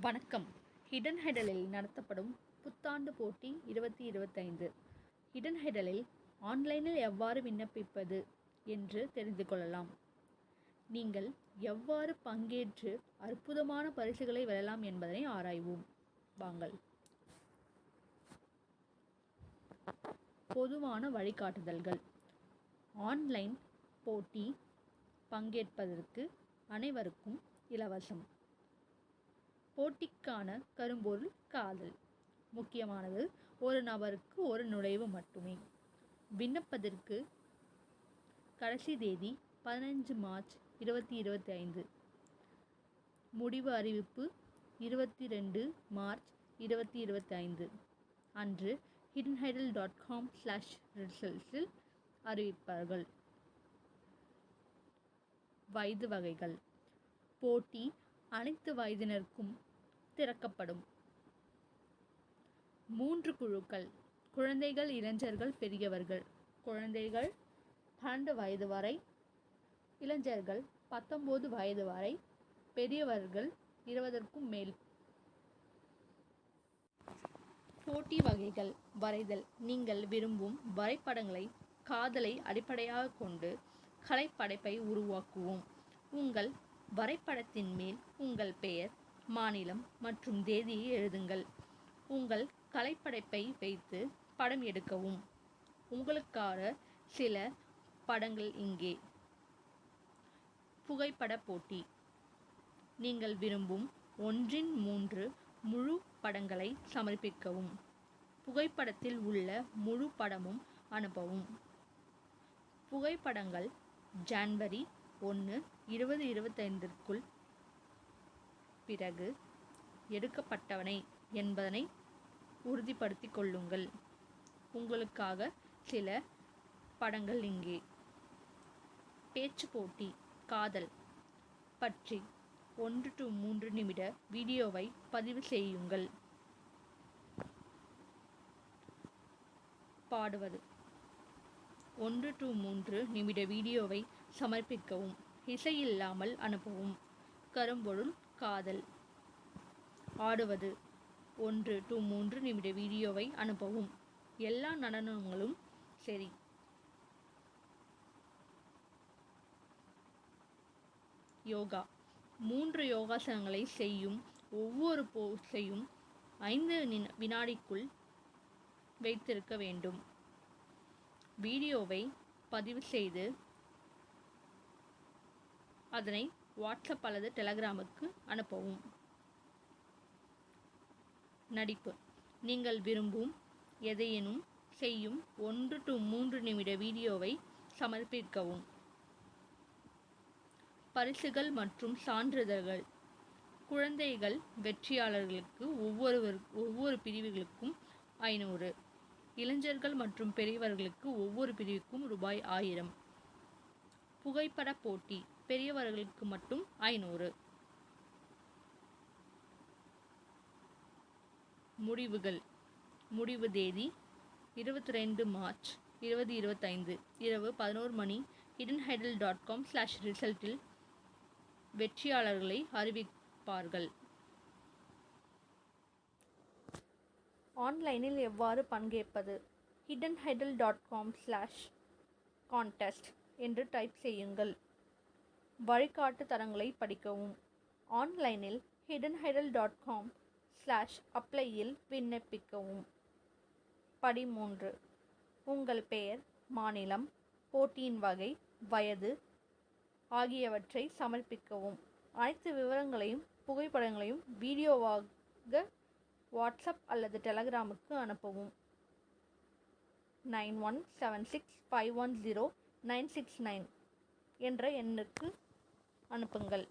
வணக்கம். ஹிடன் ஹெடலில் நடத்தப்படும் புத்தாண்டு போட்டி இருபத்தி இருபத்தைந்து. ஹிடன் ஹெடலில் ஆன்லைனில் எவ்வாறு விண்ணப்பிப்பது என்று தெரிந்து கொள்ளலாம். நீங்கள் எவ்வாறு பங்கேற்று அற்புதமான பரிசுகளை வெல்லலாம் என்பதனை ஆராய்வோம். வாங்கள். பொதுவான வழிகாட்டுதல்கள். ஆன்லைன் போட்டி பங்கேற்பதற்கு அனைவருக்கும் இலவசம். போட்டிக்கான கரும்பொருள் காதல். முக்கியமானது ஒரு நபருக்கு ஒரு நுழைவு மட்டுமே. விண்ணப்பதற்கு கடைசி தேதி பதினஞ்சு மார்ச் இருபத்தி இருபத்தி ஐந்து. முடிவு அறிவிப்பு இருபத்தி ரெண்டு மார்ச் இருபத்தி இருபத்தி ஐந்து. அன்று hidden hydel dot com slash ரிசல்ட்ஸில் அறிவிப்பார்கள். வயது வகைகள் போட்டி அனைத்து வயதினருக்கும் திறக்கப்படும். மூன்று குழுக்கள். குழந்தைகள் இளைஞர்கள் பெரியவர்கள். குழந்தைகள் பன்னெண்டு வயது வரை. இளைஞர்கள் பத்தொம்போது வயது வரை. பெரியவர்கள் இருபதற்கும் மேல். போட்டி வகைகள். வரைதல். நீங்கள் விரும்பும் வரைபடங்களை காதலை அடிப்படையாக கொண்டு கலைப்படைப்பை உருவாக்குவோம். உங்கள் வரைபடத்தின் மேல் உங்கள் பெயர் மாநிலம் மற்றும் தேதியை எழுதுங்கள். உங்கள் கலைப்படைப்பை வைத்து படம் எடுக்கவும். உங்களுக்காக சில படங்கள் இங்கே. புகைப்பட போட்டி. நீங்கள் விரும்பும் ஒன்றின் மூன்று முழு படங்களை சமர்ப்பிக்கவும். புகைப்படத்தில் உள்ள முழு படமும் அனுப்பவும். புகைப்படங்கள் ஜான்வரி ஒன்று இருபது இருபத்தைந்திற்குள் பிறகு எடுக்கப்பட்டவனை என்பதனை உறுதிப்படுத்திக் கொள்ளுங்கள். உங்களுக்காக சில படங்கள் இங்கே. பேச்சு போட்டி காதல் பற்றி ஒன்று டு மூன்று நிமிட வீடியோவை பதிவு செய்யுங்கள். பாடுவது. ஒன்று டு மூன்று நிமிட வீடியோவை சமர்ப்பிக்கவும். இசையில்லாமல் அனுப்பவும். கரும்பொருள் காதல். ஆடுவது. ஒன்று டு மூன்று நிமிட வீடியோவை அனுப்பவும். எல்லா நடனங்களும் சரி. யோகா. மூன்று யோகாசனங்களை செய்யும் ஒவ்வொரு போஸையும் ஐந்து வினாடிக்குள் வைத்திருக்க வேண்டும். வீடியோவை பதிவு செய்து அதனை வாட்ஸ்அப் அல்லது டெலகிராமுக்கு அனுப்பவும். நடிப்பு. நீங்கள் விரும்பும் எதையேனும் செய்யும் ஒன்று டு மூன்று நிமிட வீடியோவை சமர்ப்பிக்கவும். பரிசுகள் மற்றும் சான்றிதழ்கள். குழந்தைகள் வெற்றியாளர்களுக்கு ஒவ்வொருவர் ஒவ்வொரு பிரிவுகளுக்கும் ஐநூறு. இளைஞர்கள் மற்றும் பெரியவர்களுக்கு ஒவ்வொரு பிரிவுக்கும் ரூபாய் ஆயிரம். புகைப்பட போட்டி பெரியவர்களுக்கு மட்டும் ஐநூறு. முடிவுகள். முடிவு தேதி இருபத்தி ரெண்டு மார்ச் இருபது இருபத்தைந்து. இரவு பதினோரு மணி hidden hydel dot com slash ரிசல்ட்டில் வெற்றியாளர்களை அறிவிப்பார்கள். ஆன்லைனில் எவ்வாறு பங்கேற்பது? Hidden hydel dot com slash contest என்று டைப் செய்யுங்கள். வழிகாட்டு தரங்களை படிக்கவும். ஆன்லைனில் hidden hydel dot com slash அப்ளையில் விண்ணப்பிக்கவும். படி மூன்று உங்கள் பெயர் மாநிலம் போட்டியின் வகை வயது ஆகியவற்றை சமர்ப்பிக்கவும். அனைத்து விவரங்களையும் புகைப்படங்களையும் வீடியோவாக வாட்ஸ்அப் அல்லது டெலகிராமுக்கு அனுப்பவும். Nine one seven six five one zero nine six nine என்ற எண்ணுக்கு அனுப்புங்கள்.